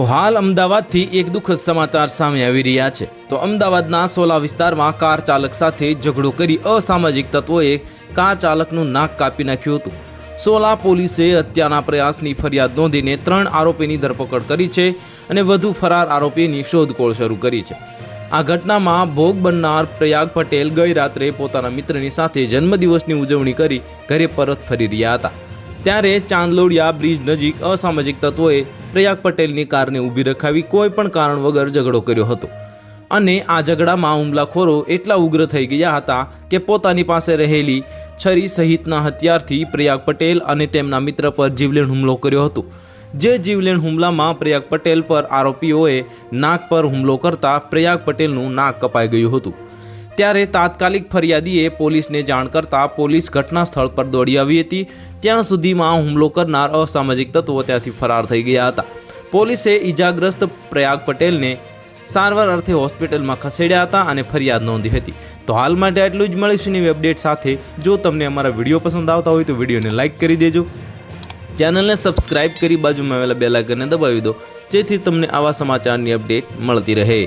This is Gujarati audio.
તો હાલ અમદાવાદથી એક દુઃખદ સમાચાર સામે આવી રહ્યા છે. તો અમદાવાદના સોલા વિસ્તારમાં કાર ચાલક સાથે ઝઘડો કરી અસામાજિક તત્વોએ કાર ચાલકનું નાક કાપી નાખ્યું હતું. સોલા પોલીસે હત્યાના પ્રયાસની ફરિયાદ નોંધીને ત્રણ આરોપીની ધરપકડ કરી છે અને વધુ ફરાર આરોપીની શોધખોળ શરૂ કરી છે. આ ઘટનામાં ભોગ બનનાર પ્રયાગ પટેલ ગઈ રાત્રે પોતાના મિત્રની સાથે જન્મદિવસની ઉજવણી કરી ઘરે પરત ફરી રહ્યા હતા. ત્યારે ચાંદલોડિયા બ્રિજ નજીક અસામાજિક તત્વોએ પ્રયાગ પટેલની કારને ઊભી રખાવી કોઈ પણ કારણ વગર ઝઘડો કર્યો હતો. અને આ ઝઘડામાં હુમલાખોરો એટલા ઉગ્ર થઈ ગયા હતા કે પોતાની પાસે રહેલી છરી સહિતના હથિયારથી પ્રયાગ પટેલ અને તેમના મિત્ર પર જીવલેણ હુમલો કર્યો હતો. જે જીવલેણ હુમલામાં પ્રયાગ પટેલ પર આરોપીઓએ નાક પર હુમલો કરતા પ્રયાગ પટેલનું નાક કપાઈ ગયું હતું. ત્યારે તાત્કાલિક ફરિયાદીએ પોલીસને જાણ કરતા પોલીસ ઘટના સ્થળ પર દોડી આવી હતી. ત્યાં સુધીમાં હુમલો કરનાર અસામાજિક તત્વો ત્યાંથી ફરાર થઈ ગયા હતા. પોલીસે ઈજાગ્રસ્ત પ્રયાગ પટેલને સારવાર અર્થે હોસ્પિટલમાં ખસેડ્યા હતા અને ફરિયાદ નોંધી હતી. તો હાલ માટે આટલું જ. મળીશું નવી અપડેટ સાથે. જો તમને અમારા વીડિયો પસંદ આવતા હોય તો વિડીયોને લાઇક કરી દેજો. ચેનલને સબસ્ક્રાઇબ કરી બાજુમાં આવેલા બેલાઇકનને દબાવી દો. જેથી તમને આવા સમાચારની અપડેટ મળતી રહે.